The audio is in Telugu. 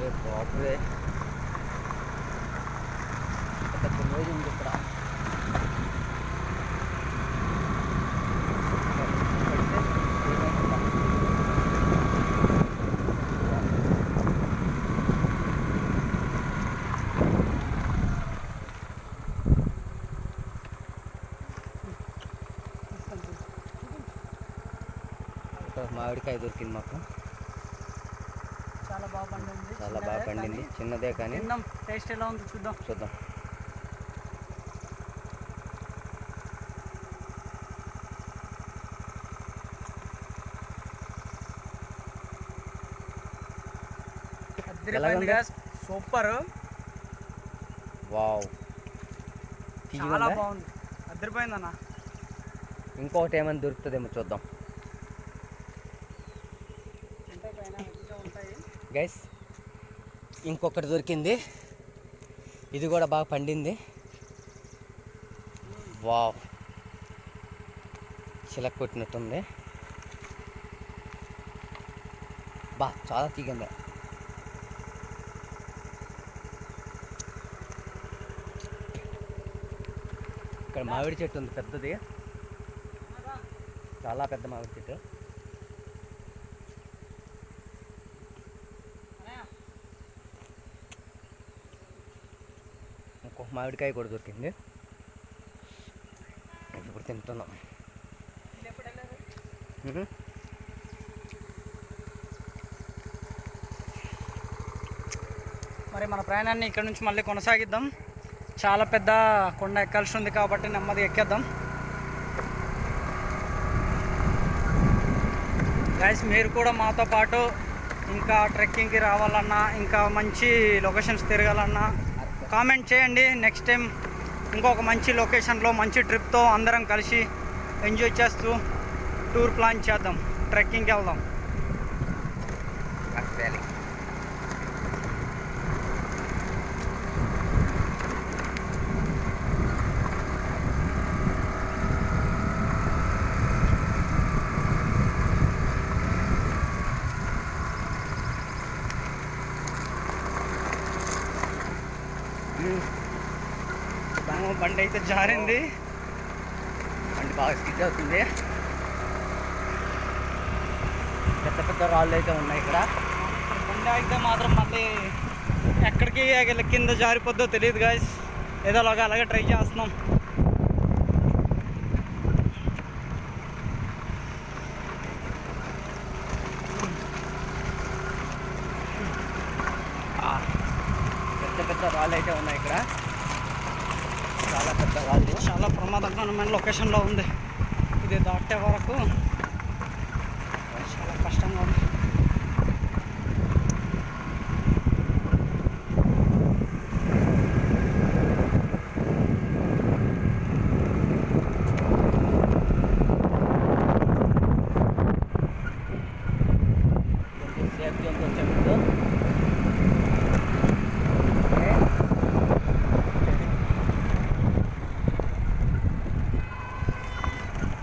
అరే బాబురే పెద్ద రోజు ఉంది ఇక్కడ పడితే ఏమైందా? ఒక మామిడికాయ దొరికింది మాకు చాలా బాగా పండింది. చాలా బాగా చిన్నదే పండింది. కానీ చిన్నదే కానీ టేస్ట్ ఎలా ఉందో చూద్దాం. చూద్దాం. Super wow. చాలా? బాగుంది. అద్దరిపోయింది అన్న ఇంకొకటి ఏమైనా దొరుకుతుందేమో చూద్దాం ఉంటాయి. గైస్ ఇంకొకటి దొరికింది. ఇది కూడా బాగా పండింది. వావ్ చిలక కొట్టినట్టుంది. బా చాలా తీగంది ఇక్కడ మామిడి చెట్టు ఉంది పెద్దది. చాలా పెద్ద మామిడి చెట్టు ఇంకొక మామిడికాయ కూడా దొరికింది. ఇప్పుడు తింటున్నాం. మరి మన ప్రయాణాన్ని ఇక్కడ నుంచి మళ్ళీ కొనసాగిద్దాం. చాలా పెద్ద కొండ ఎక్కాల్సి ఉంది కాబట్టి నెమ్మది ఎక్కేద్దాం. గైస్ మీరు కూడా మాతో పాటు ఇంకా ట్రెక్కింగ్కి రావాలన్నా ఇంకా మంచి లొకేషన్స్ తిరగాలన్నా కామెంట్ చేయండి. నెక్స్ట్ టైం ఇంకొక మంచి లొకేషన్లో మంచి ట్రిప్తో అందరం కలిసి ఎంజాయ్ చేస్తూ టూర్ ప్లాన్ చేద్దాం. ట్రెక్కింగ్కి వెళ్దాం. బండి అయితే జారింది. బండి బాగా స్కిడ్ అవుతుంది పెద్ద పెద్ద రాళ్ళు అయితే ఉన్నాయి ఇక్కడ. బండి అయితే మాత్రం మళ్ళీ ఎక్కడికి కింద జారిపోద్దో తెలియదు గాయస్ ఏదో అలాగా అలాగే ట్రై చేస్తున్నాం. పెద్ద రాళ్ళు అయితే ఉన్నాయి ఇక్కడ. చాలా పెద్ద రాళ్ళు చాలా ప్రమాదకరమైన లొకేషన్లో ఉంది. ఇది దాటే వరకు చాలా కష్టంగా ఉంది.